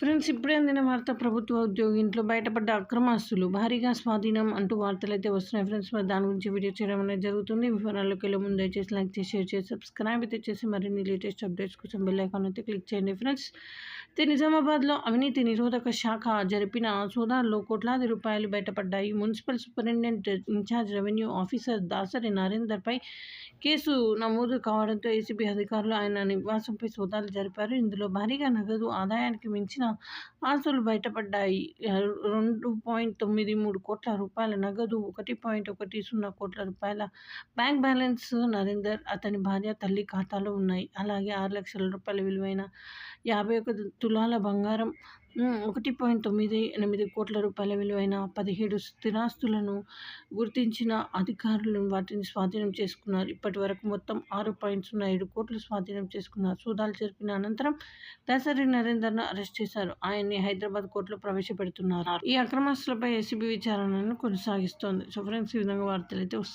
Friends ఇప్పుడే అందిన వార్త ప్రభుత్వ ఉద్యోగి ఇంట్లో బయటపడ్డ అక్రమాస్తులు భారీగా స్వాధీనం అంటూ వార్తలు అయితే వస్తున్నాయి. ఫ్రెండ్స్ మరి దాని గురించి వీడియో చేయడం అనేది జరుగుతుంది. వివరాల్లోకి వెళ్ళే ముందు దయచేసి లైక్ చేసి షేర్ చేసి సబ్స్క్రైబ్ అయితే చేసి మరిన్ని లేటెస్ట్ అప్డేట్స్ కోసం బెల్ ఐకాన్ అయితే క్లిక్ చేయండి. ఫ్రెండ్స్ అయితే నిజామాబాద్లో అవినీతి నిరోధక శాఖ జరిపిన సోదాల్లో కోట్లాది రూపాయలు బయటపడ్డాయి. Municipal superintendent incharge revenue officer Dasari నరేందర్పై case నమోదు కావడంతో ఏసీబీ అధికారులు ఆయన నివాసంపై సోదాలు జరిపారు. ఇందులో భారీగా నగదు ఆదాయానికి మించిన ఆస్తులు బయటపడ్డాయి. రెండు పాయింట్ తొమ్మిది మూడు కోట్ల రూపాయల నగదు ఒకటి పాయింట్ ఒకటి సున్నా కోట్ల రూపాయల బ్యాంక్ బ్యాలెన్స్ నరేందర్ అతని భార్య తల్లి ఖాతాలో ఉన్నాయి. అలాగే ఆరు లక్షల రూపాయల విలువైన యాభై ఒక తులాల బంగారం ఒకటి పాయింట్ తొమ్మిది ఎనిమిది కోట్ల రూపాయల విలువైన పదిహేడు స్థిరాస్తులను గుర్తించిన అధికారులు వాటిని స్వాధీనం చేసుకున్నారు. ఇప్పటి వరకు మొత్తం ఆరు పాయింట్ సున్నా ఏడు కోట్లు స్వాధీనం చేసుకున్నారు. సూదాలు జరిపిన అనంతరం దసరి నరేందర్ను అరెస్ట్ చేశారు. ఆయన్ని హైదరాబాద్ కోర్టులో ప్రవేశపెడుతున్నారు. ఈ అక్రమాస్తులపై ఏసీబీ విచారణను కొనసాగిస్తోంది. సో ఫ్రెండ్స్ ఈ విధంగా వార్తలు అయితే